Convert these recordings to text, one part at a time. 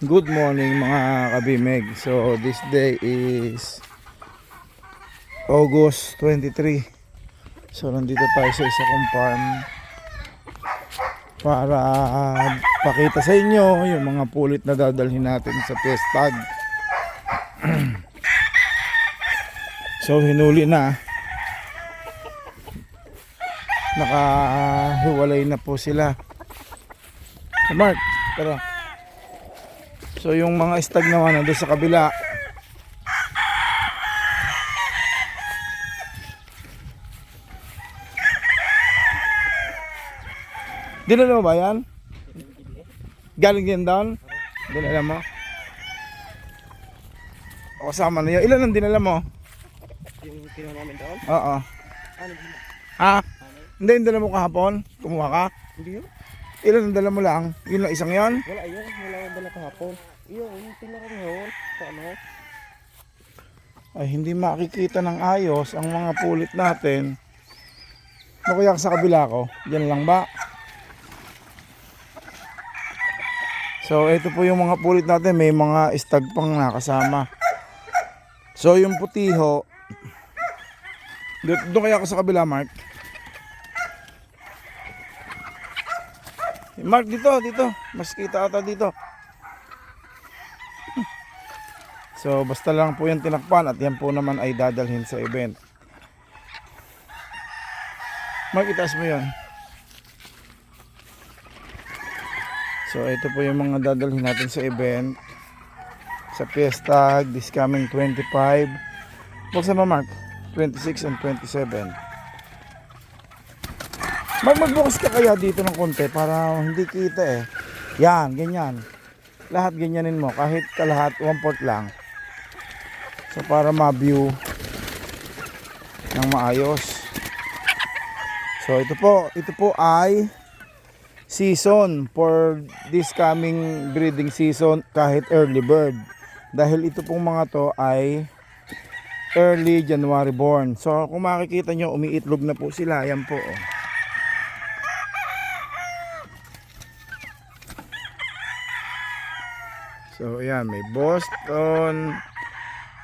Good morning mga kabimeg. So this day is August 23. So nandito tayo sa isa kong farm para pakita sa inyo yung mga pulit na dadalhin natin sa pestag. so hinuli na. Nakahiwalay na po sila. So, Mark, tara. So yung mga stag naman nandun sa kabila. Dinala mo ba yan? Galing din doon? Dinala mo? O kasama na yun. Ilan ang dinala mo? Yung kinuha namin doon? Oo. Ano ba? Ha? Hindi, yung dala mo kahapon? Kumuha ka? Hindi yun. Ilan ang dala mo lang? Yun lang isang yan? Wala yun. Wala yung dala kahapon. Yun, yung pinaka ngayon. Sa ano? ay hindi makikita ng ayos ang mga pulit natin. Ano kaya sa kabila ko? Yan lang ba? So ito po yung mga pulit natin. May mga stag pang nakasama. So yung putiho. Doon kaya ako sa kabila, Mark. Mark dito, dito. Mas kita ata dito. So basta lang po yung tinakpan at yan po naman ay dadalhin sa event. Mark, itaas mo yun. So ito po yung mga dadalhin natin sa event. Sa Fiesta this coming 25. Buksan mo Mark. 26 and 27. Mark, magbukas ka kaya dito ng konti para hindi kita eh. Yan, ganyan. Lahat ganyanin mo. Kahit kalahat, one fourth lang. So para ma-view ng maayos. So ito po, ito po ay season for this coming breeding season kahit early bird. Dahil ito pong mga to ay early January born. So kung makikita nyo, umiitlog na po sila. Ayan po. Oh. So ayan, may Boston,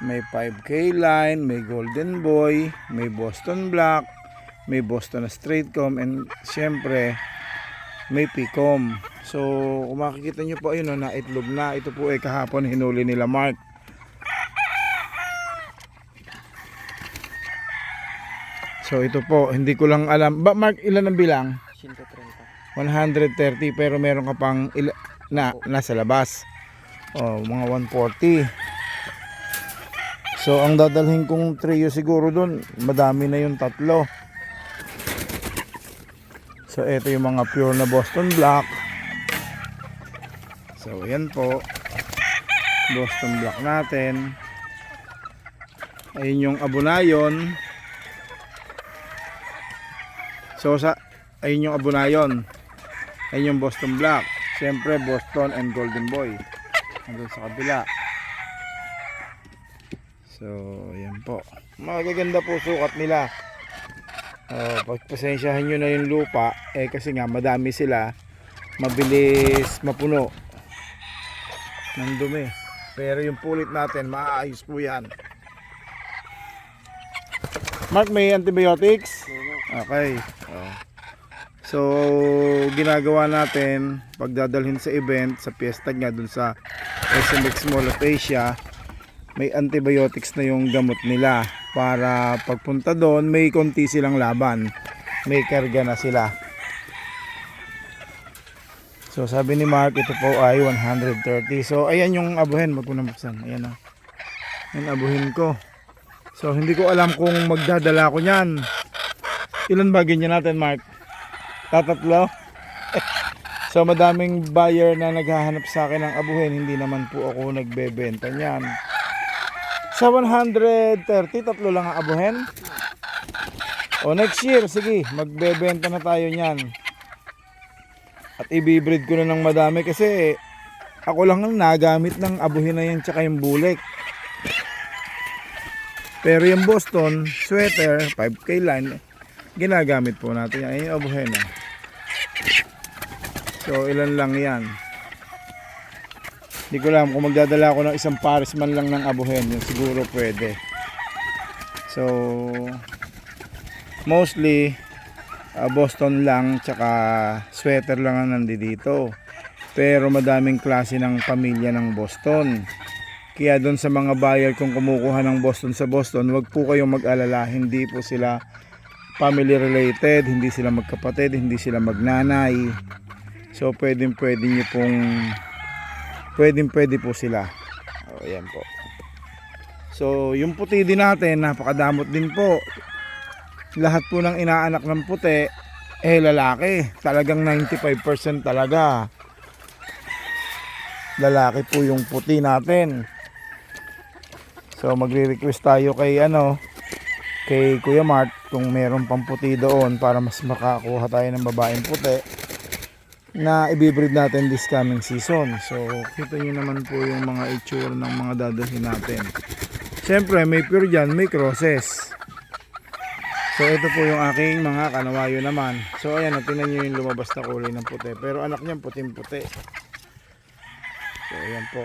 may 5K line, may Golden Boy, may Boston Black, may Boston Straight Comb, and syempre may Picom. So kung makikita nyo po ayun, oh, na itlog na. Ito po ay kahapon hinuli nila Mark. So ito po, hindi ko lang alam. Ba Mark, ilan ang bilang? 130. 130 pero meron ka pang na nasa labas. Oh, mga 140. So ang dadalhin kong trio siguro doon, madami na yung tatlo. So ito yung mga pure na Boston Black. So yan po. Boston Black natin. Ayun yung abunayon. So sa ayun yung abunayon. Ayun yung Boston Black. Siyempre Boston and Golden Boy. Nandun sa kabila. So, ayan po. Magaganda po sukat nila. Oh, pagpasensyahan nyo na yung lupa, eh kasi nga madami sila, mabilis mapuno ng dumi. Pero yung pulit natin, maayos po yan. Mark, may antibiotics? Okay. So, ginagawa natin pagdadalhin sa event, sa fiesta nga dun sa SMX Mall of Asia, may antibiotics na yung gamot nila. Para pagpunta doon may konti silang laban. May karga na sila. So sabi ni Mark ito po ay 130 so ayan yung abuhin. Wag mo na buksan. Ayan o yan abuhin ko. So hindi ko alam kung magdadala ko nyan ilan ba ganyan natin Mark? Tatatlo? So madaming buyer na naghahanap sa akin ng abuhin. Hindi naman po ako nagbebenta nyan sa 130, tatlo lang ang abuhen. O next year, sige, magbebenta na tayo niyan. At ibibreed ko na ng madami kasi ako lang ang nagamit ng abuhin na yan tsaka yung bulik. Pero yung Boston sweater, 5K line, ginagamit po natin yan. Ayun yung abuhin na. So ilan lang yan. Hindi ko alam kung magdadala ako ng isang pares man lang ng abuhen, yun siguro pwede. So, mostly, ah, Boston lang, tsaka sweater lang ang nandito. Pero madaming klase ng pamilya ng Boston. Kaya doon sa mga buyer kung kumukuha ng Boston sa Boston, wag po kayong mag-alala. Hindi po sila family related, hindi sila magkapatid, hindi sila magnanay. So pwedeng pwede nyo pong pwedeng pwede po sila. O yan po. So yung puti din natin, napakadamot din po. Lahat po ng inaanak ng puti, eh lalaki. Talagang 95% talaga. Lalaki po yung puti natin. So magre-request tayo kay ano kay Kuya Mart kung meron pang puti doon para mas makakuha tayo ng babaeng puti na ibibreed natin this coming season. So kita nyo naman po yung mga itsura ng mga dadalhin natin. Siyempre may pure dyan, may crosses. So ito po yung aking mga kanawayo naman. So ayan, tingnan nyo yung lumabas na kulay ng puti. Pero anak niyan puting puti. So ayan po.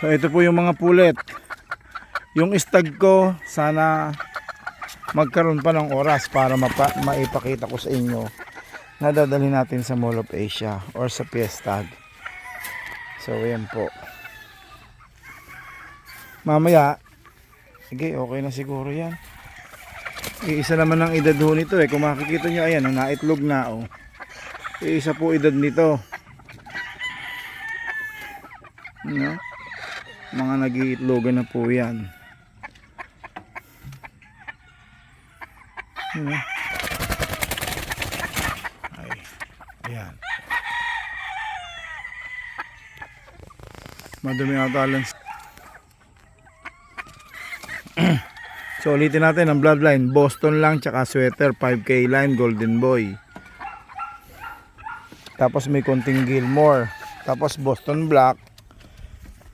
So ito po yung mga pulet. Yung stag ko sana magkaroon pa ng oras para mapa, maipakita ko sa inyo na dadalhin natin sa Mall of Asia or sa Fiestag. So ayan po. Mamaya, sige okay na siguro yan. Iisa naman ang edad ho nito eh. Kung makikita nyo, ayan, oh, naitlog na oh. Iisa po edad nito. No? Mga nag-iitlogan na po yan. Ano? Ay, ayan. Madumi ata lang. So ulitin natin ang bloodline. Boston lang tsaka sweater 5k line golden boy. Tapos may konting Gilmore. Tapos Boston black.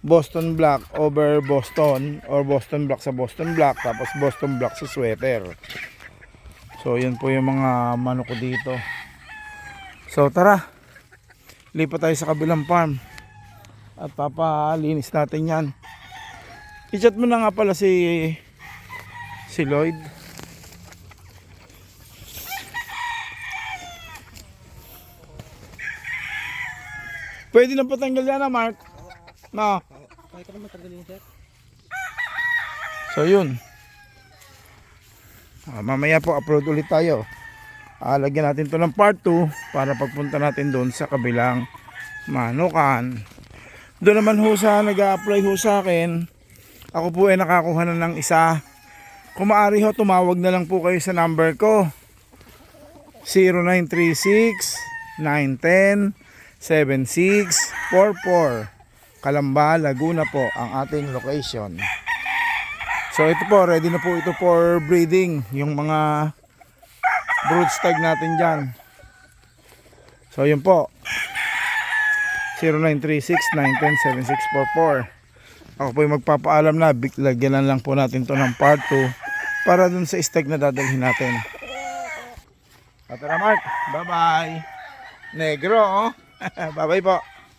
Boston black over Boston or Boston black sa Boston black tapos Boston black sa sweater. So yan po yung mga manok ko dito. So tara. Lipat tayo sa kabilang farm. At papalinis natin yan. I-chat mo na nga pala si si Lloyd. Pwede na patanggal yan na Mark. No. Kaya ka naman tanggalin sir. So yun. Ah, mamaya po upload ulit tayo. Ah, natin to ng part 2 para pagpunta natin doon sa kabilang manukan. Doon naman ho sa nag-a-apply ho sa akin. Ako po ay nakakuha na ng isa. Kung maaari ho, tumawag na lang po kayo sa number ko. 0936 910 7644 Kalamba, Laguna po ang ating location. So ito po, ready na po ito for breeding. Yung mga brood stag natin dyan. So yun po. 0936-910-7644 Ako po yung magpapaalam na. Lagyan lang po natin to ng part 2 para dun sa stag na dadalhin natin. At Mark, bye bye. Negro, oh. bye bye po.